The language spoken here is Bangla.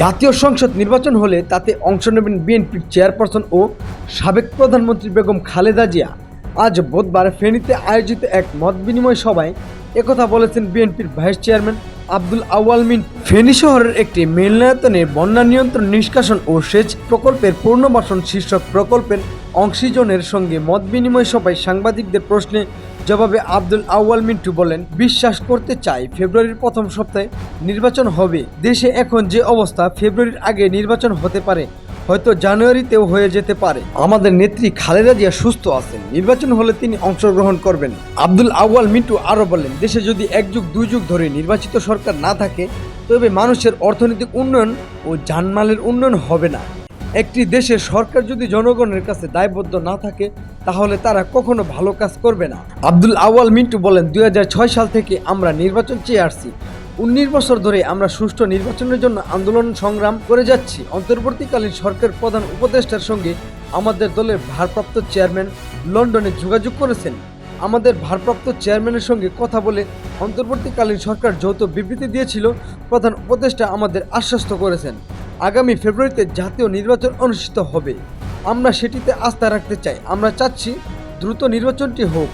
জাতীয় সংসদ নির্বাচন হলে তাতে অংশ নেবেন বিএনপির চেয়ারপারসন ও সাবেক প্রধানমন্ত্রী বেগম খালেদা জিয়া। আজ বুধবার ফেনীতে আয়োজিত এক মত বিনিময় সভায় একথা বলেছেন বিএনপির ভাইস চেয়ারম্যান আব্দুল আউয়াল মিন। ফেনী শহরের একটি মিলনায়তনে বন্যা নিয়ন্ত্রণ নিষ্কাশন ও সেচ প্রকল্পের পুনর্বাসন শীর্ষক প্রকল্পের অংশীজনের সঙ্গে মত বিনিময় সভায় সাংবাদিকদের প্রশ্নে জবাবে আব্দুল আউয়াল মিন্টু বলেন, বিশ্বাস করতে চাই, ফেব্রুয়ারির প্রথম সপ্তাহে নির্বাচন হবে। দেশে এখন যে অবস্থা, ফেব্রুয়ারির আগে নির্বাচন হতে পারে। হয়তো জানুয়ারিতেও হয়ে যেতে পারে। আমাদের নেত্রী খালেদা জিয়া সুস্থ আছেন। নির্বাচন হলে তিনি অংশগ্রহণ করবেন। আব্দুল আউয়াল মিন্টু আরও বলেন, দেশে যদি এক যুগ, দুই যুগ ধরে নির্বাচিত সরকার না থাকে, তবে মানুষের অর্থনৈতিক উন্নয়ন ও জানমালের উন্নয়ন হবে না। একটি দেশের সরকার যদি জনগণের কাছে দায়বদ্ধ না থাকে, তাহলে তারা কখনো ভালো কাজ করবে না। আব্দুল আওয়াল মিন্টু বলেন, দুই হাজার ছয় সাল থেকে আমরা নির্বাচন চেয়ে আসছি। উনিশ বছর ধরে আমরা সুষ্ঠু নির্বাচনের জন্য আন্দোলন সংগ্রাম করে যাচ্ছি। অন্তর্বর্তীকালীন সরকার প্রধান উপদেষ্টার সঙ্গে আমাদের দলের ভারপ্রাপ্ত চেয়ারম্যান লন্ডনে যোগাযোগ করেছেন। আমাদের ভারপ্রাপ্ত চেয়ারম্যানের সঙ্গে কথা বলে অন্তর্বর্তীকালীন সরকার যৌথ বিবৃতি দিয়েছিল। প্রধান উপদেষ্টা আমাদের আশ্বস্ত করেছেন। আগামী ফেব্রুয়ারিতে জাতীয় নির্বাচন অনুষ্ঠিত হবে। আমরা সেটিতে আস্থা রাখতে চাই। আমরা চাচ্ছি দ্রুত নির্বাচনটি হোক।